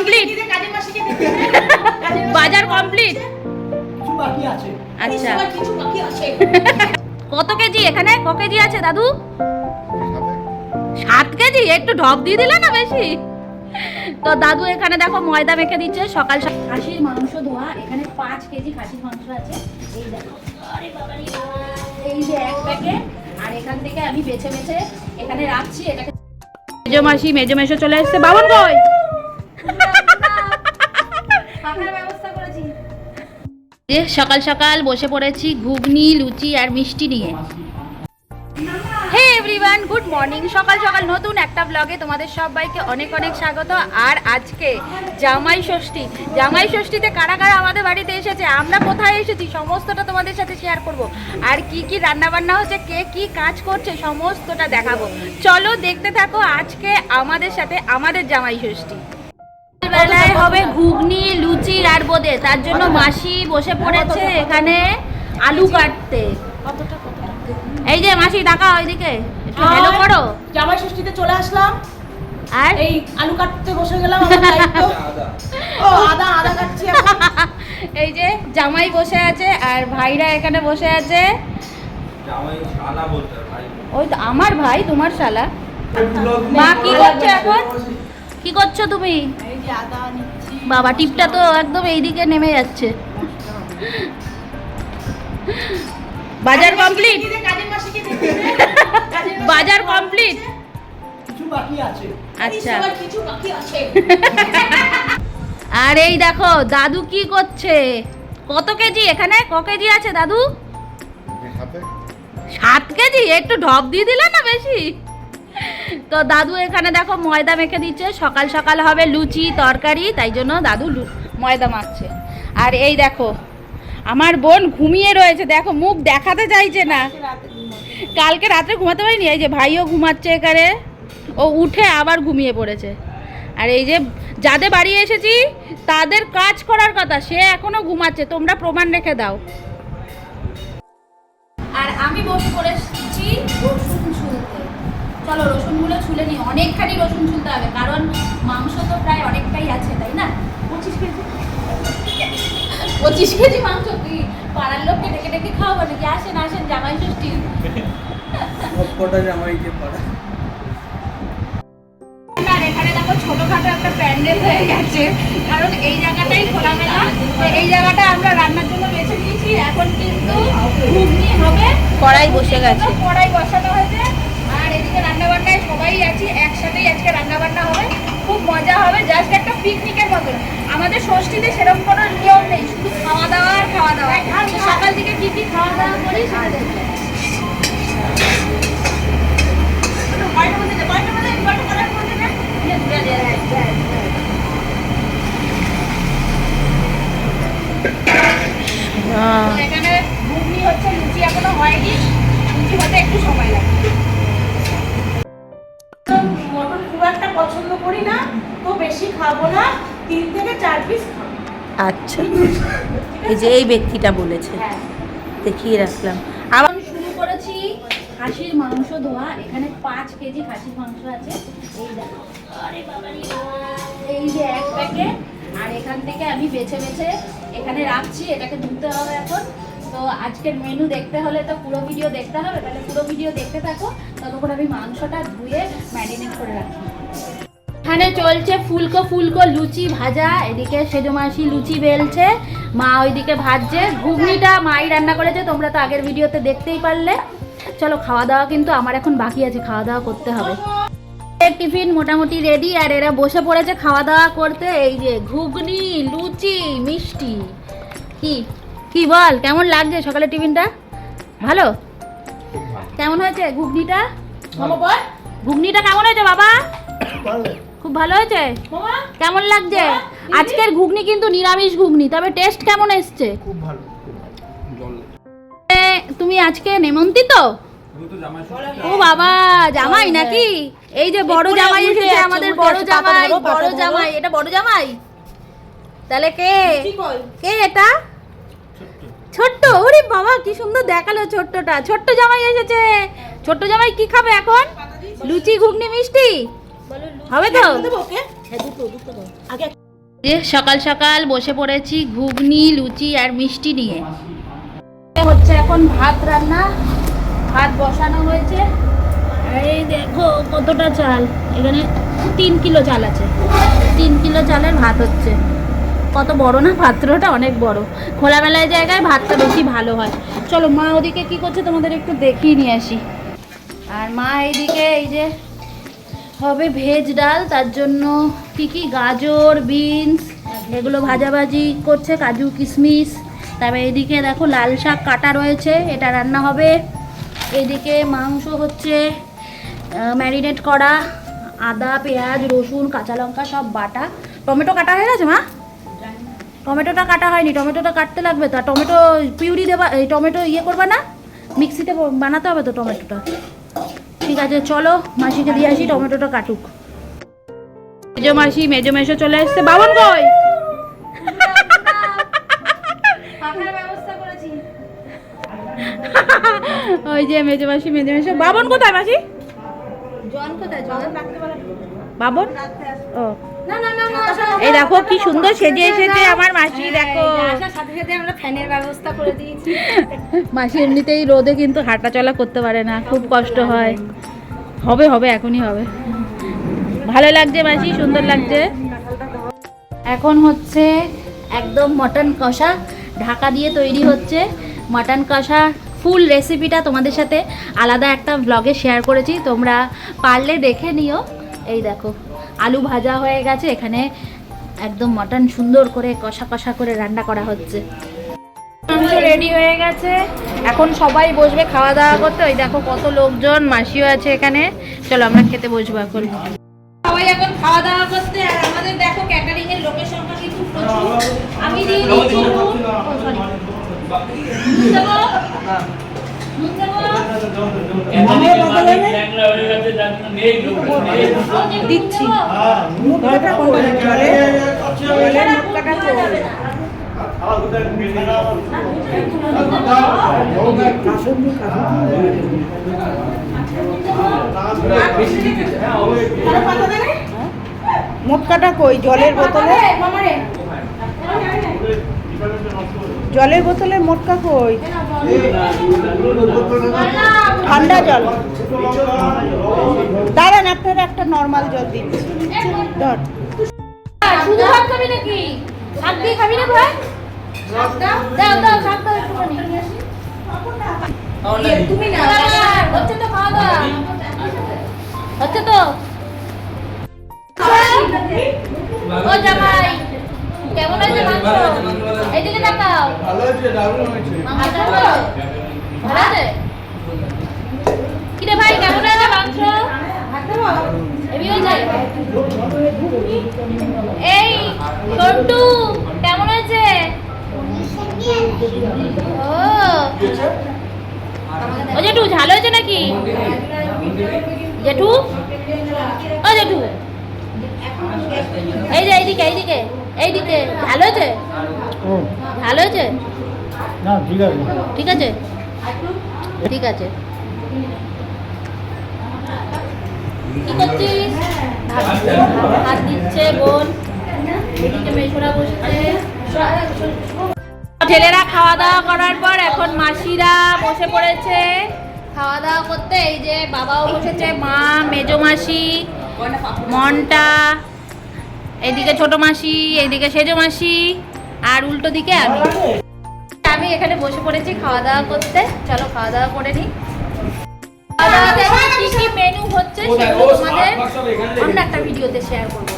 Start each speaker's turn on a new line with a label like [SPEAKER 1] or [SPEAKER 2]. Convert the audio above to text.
[SPEAKER 1] Complete বাজার complete
[SPEAKER 2] কিছু বাকি আছে।
[SPEAKER 1] আচ্ছা।
[SPEAKER 3] কিছু বাকি আছে।
[SPEAKER 1] কত কেজি এখানে? ক কেজি আছে দাদু? সাত কেজি? একটু ঢপ দিয়ে দিলে না বেশি? তো দাদু এখানে দেখো ময়দা মেখে দিচ্ছে সকাল সকাল খাসির মাংস ধোয়া। এখানে পাঁচ কেজি খাসির মাংস আছে। এই দেখো। এই যে এক প্যাকেট। আর এখান থেকে আমি বেছে বেছে এখানে রাখছি। এটাকে মেজো মাসি মেজো মেশো চলে এসছে। বাবন কই এ, সকাল সকাল বসে পড়েছি ঘুগনি লুচি আর মিষ্টি নিয়ে। হে এভরিওয়ান গুড মর্নিং সকাল সকাল নতুন একটা ব্লগে তোমাদের সবাইকে অনেক অনেক স্বাগত। আর আজকে জামাই ষষ্ঠী। জামাই ষষ্ঠীতে কারা কারা আমাদের বাড়িতে এসেছে? আমরা কোথায় এসেছি? সমস্তটা তোমাদের সাথে শেয়ার করব। আর কি কি রান্না বান্না হচ্ছে কে কি কাজ করছে সমস্তটা দেখাবো। চলো দেখতে থাকো আজকে আমাদের সাথে আমাদের জামাই ষষ্ঠী। বেলায় হবে ঘুগনি লুচি আর বোদে। তার জন্য মাসি বসে পড়েছে এখানে আলু কাটতে। এই যে মাসি ডাকা ওইদিকে। একটু হ্যালো করো।
[SPEAKER 3] জামাই ষষ্ঠীতে চলে আসলাম।
[SPEAKER 1] আর?
[SPEAKER 3] এই আলু কাটতে বসে গেলাম আমার ও আদা আদা কাটছি
[SPEAKER 1] এই যে জামাই বসে আছে আর ভাইরা এখানে বসে আছে।
[SPEAKER 4] জামাই শালা বলতে ভাই।
[SPEAKER 1] ওই তো আমার ভাই তোমার শালা। মা কি করছ এখন? কি করছ তুমি? বাবা টিপটা তো একদম এইদিকে নেমে যাচ্ছে। বাজার কমপ্লিট? বাজার কমপ্লিট?
[SPEAKER 2] কিছু বাকি আছে।
[SPEAKER 1] আচ্ছা।
[SPEAKER 3] কিছু বাকি আছে।
[SPEAKER 1] আর এই দেখো দাদু কি করছে? কত কেজি এখানে? ক কেজি আছে দাদু? সাত কেজি? একটু ঢপ দিয়ে দিলে না বেশি? তো দাদু এখানে দেখো ময়দা মেখে দিচ্ছে। সকাল সকাল হবে লুচি, তরকারি, তাই জন্য দাদু ময়দা মাখছে। আর এই দেখো, আমার বোন ঘুমিয়ে রয়েছে। দেখো, মুখ দেখাতে চাইছে না। কালকে রাত্রে ঘুমাতে পারিনি? এই যে ভাইও ঘুমাচ্ছে এখানে। ও উঠে আবার ঘুমিয়ে পড়েছে। আর এই যে যাদের বাড়ি এসেছি, তাদের কাজ করার কথা, সে এখনও ঘুমাচ্ছে। তোমরা প্রমাণ রেখে দাও। আর আমি বসে পড়েছি। চলো রসুনগুলো ছুলে নিই। অনেকখানি রসুন ছুলতে হবে কারণ মাংস তো প্রায় অনেকটাই আছে তাই না? পঁচিশ কেজি। পঁচিশ কেজি মাংস? কি পাড়ার লোককে ডেকে ডেকে খাওয়াবো নাকি? আসেন আসেন জামাই ষষ্ঠী।
[SPEAKER 2] সবকটা জামাইকে পাড়া।
[SPEAKER 1] এখানে দেখো ছোটখাটো একটা প্যান্ডেল হয়ে গেছে কারণ এই জায়গাটাই খোলামেলা। এই জায়গাটা আমরা রান্নার জন্য বেছে নিয়েছি এখন কিন্তু ঘুগনি হবে। কড়াই বসে গেছে। কড়াই বসানো হয়েছে। আর এদিকে রান্না বান্নায় সবাই আছি একসাথেই আজকে রান্নাবান্না হবে। খুব মজা হবে জাস্ট একটা পিকনিকের মতন। আমাদের ষষ্ঠীতে সেরকম কোনো নিয়ম নেই শুধু খাওয়া দাওয়া আর খাওয়া দাওয়া। সকাল থেকে কি কি খাওয়া দাওয়া করি সেটা
[SPEAKER 3] না তো বেশি খাব না তিন থেকে চার পিস খাব।
[SPEAKER 5] আচ্ছা এই যে এই ব্যক্তিটা বলেছে।
[SPEAKER 1] হ্যাঁ।
[SPEAKER 5] দেখিয়ে রাখলাম।
[SPEAKER 1] আবার আমি শুরু করেছি খাসির মাংস ধোয়া। এখানে পাঁচ কেজি খাসির মাংস আছে। এই দেখো। আরে বাবারে, এই যে এক প্যাকেট। আর এখান থেকে আমি বেছে বেছে এখানে রাখছি এটাকে ধুতে হবে এখন। তো আজকের মেনু দেখতে হলে তো পুরো ভিডিও দেখতে হবে। তাহলে পুরো ভিডিও দেখতে থাকো। ততক্ষণ আমি মাংসটা ধুয়ে ম্যারিনেট করে রাখি এখানে চলছে ফুলকো ফুলকো লুচি ভাজা এদিকে সেজো মাসি লুচি বেলছে মা ওইদিকে ভাজছে। ঘুগনিটা মাই রান্না করেছে তোমরা তো আগের ভিডিওতে দেখতেই পারলে। চলো খাওয়া দাওয়া কিন্তু আমার এখন বাকি আছে খাওয়া দাওয়া করতে হবে। টিফিন মোটামুটি রেডি আর এরা বসে পড়েছে খাওয়া দাওয়া করতে। এই যে ঘুগনি লুচি মিষ্টি। কি? কি বল কেমন লাগছে সকালে টিফিনটা? ভালো? কেমন হয়েছে ঘুগনিটা? ঘুগনিটা কেমন হয়েছে বাবা? খুব ভালো হয়েছে? কেমন লাগছে? আজকের ঘুগনি কিন্তু নিরামিষ ঘুগনি তবে টেস্ট কেমন এসছে?
[SPEAKER 2] খুব ভালো
[SPEAKER 1] তুমি আজকে নেমন্ত্রিত
[SPEAKER 4] তুমি তো জামাই
[SPEAKER 1] ও বাবা জামাই নাকি? এই যে বড় জামাই এসেছে আমাদের বড় জামাই বড় জামাই এটা বড় জামাই? তাহলে কে?
[SPEAKER 3] কে
[SPEAKER 1] এটা? ছোট্ট। ওরে বাবা কি সুন্দর দেখাল ছোট্টটা। ছোট্ট জামাই এসেছে। ছোট্ট জামাই কি খাবে এখন? লুচি ঘুগনি মিষ্টি? হবে তো?
[SPEAKER 3] হ্যাঁ
[SPEAKER 1] যে সকাল সকাল বসে পড়েছি ঘুগনি লুচি আর মিষ্টি নিয়ে। হচ্ছে এখন ভাত রান্না ভাত বসানো হয়েছে। এই দেখো কতটা চাল। এখানে তিন কিলো চাল আছে। তিন কিলো চালের ভাত হচ্ছে। কত বড় না? পাত্রটা অনেক বড়। খোলামেলায় জায়গায় ভাতটা বেশি ভালো হয়। চলো মা ওদিকে কি করছে তোমাদের একটু দেখিয়ে নিয়ে আসি। আর মা এইদিকে এই যে হবে ভেজ ডাল, তার জন্য কি কি? গাজর, বিনস, এগুলো ভাজাভাজি করছে, কাজু, কিশমিশ। তারপরে এদিকে দেখো লাল শাক কাটা রয়েছে, এটা রান্না হবে। এদিকে মাংস হচ্ছে ম্যারিনেট করা, আদা, পেঁয়াজ, রসুন, কাঁচা লঙ্কা, সব বাটা। টমেটো কাটা হয়ে গেছে মা? টমেটোটা কাটা হয়নি, টমেটোটা কাটতে লাগবে তা। টমেটো পিউরি দেবা, এই টমেটো ইয়ে করবা না? মিক্সিতে বানাতে হবে তো টমেটোটা। ঠিক আছে চলো মাসিকে দিয়ে আসি টমেটোটা কাটুক। মেজো মাসি মেজো মেশো চলে এসছে বাবন কই? ওই যে মেজো মাসি মেজো মেশো বাবন কোথায় মাসি?
[SPEAKER 3] জন কোথায়? জন
[SPEAKER 1] বাবন ও। এই দেখো কি সুন্দর সেজে এসেছে আমার মাসি দেখো।
[SPEAKER 3] আসার সাথে সাথে আমরা ফ্যানের ব্যবস্থা করে দিয়েছি।
[SPEAKER 1] মাসি এমনিতেই রোদে কিন্তু হাঁটা চলা করতে পারে না খুব কষ্ট হয়। হবে হবে এখনই হবে। ভালো লাগছে মাসি সুন্দর লাগছে। এখন হচ্ছে একদম মটন কষা ঢাকা দিয়ে তৈরি হচ্ছে। মটন কষা ফুল রেসিপিটা তোমাদের সাথে আলাদা একটা ব্লগে শেয়ার করেছি তোমরা পারলে দেখে নিও। এই দেখো। আলু ভাজা হয়ে গেছে এখানে একদম মটন সুন্দর করে কষা কষা করে রান্না করা হচ্ছে। মাংস রেডি হয়ে গেছে। এখন সবাই বসবে খাওয়া দাওয়া করতে। ওই দেখো কত লোকজন মাসিও আছে এখানে। চলো আমরা খেতে বসবো এখন। সবাই এখন খাওয়া দাওয়া করতে আর আমাদের দেখো ক্যাটারিং এর লোকের সংখ্যা কিন্তু প্রচুর। আমি দিয়ে দিচ্ছি। দিচ্ছি।
[SPEAKER 5] মোটকাটা কই? জলের বোতলে? জলের বোতলে মোটকা কই? ঠান্ডা জল। দাঁড়ান আপনারা একটা নর্মাল জল দিচ্ছি। ধর।
[SPEAKER 1] শুধু ভাত খাবি নাকি? শাক দিয়ে খাবি না ভাই? দাও দাও শাক দাও একটুখানি। তুমি না হচ্ছে তো খাওয়া দাওয়া। হচ্ছে তো। ও জামাই কেমন আছে মাংস? এইদিকে তাকাও।
[SPEAKER 2] ভালো হয়েছে দারুণ হয়েছে।
[SPEAKER 1] ভালো? আছে? কিরে ভাই কেমন আছে মাংস? এই সন্টু কেমন ও। ও জেঠু ঝাল হয়েছে নাকি? জেঠু? ও জেঠু। এই যে এইদিকে ঝাল হয়েছে ঝাল হয়েছে
[SPEAKER 2] না ঠিক আছে।
[SPEAKER 1] ঠিক আছে? ঠিক আছে। কি করছিস? ভাত দিচ্ছে বোন। এদিকে মেশোরা বসেছে। ছেলেরা খাওয়া দাওয়া করার পর এখন মাসিরা বসে পড়েছে। খাওয়া দাওয়া করতে এই যে বাবাও বসেছে মা মেজো মাসি মনটা। এইদিকে ছোট মাসি এইদিকে সেজো মাসি আর উল্টো দিকে আমি। আমি এখানে বসে পড়েছি খাওয়া দাওয়া করতে। চলো খাওয়া দাওয়া করে নিই। কি কি মেনু হচ্ছে সেগুলো তোমাদের অন্য একটা ভিডিওতে শেয়ার করব।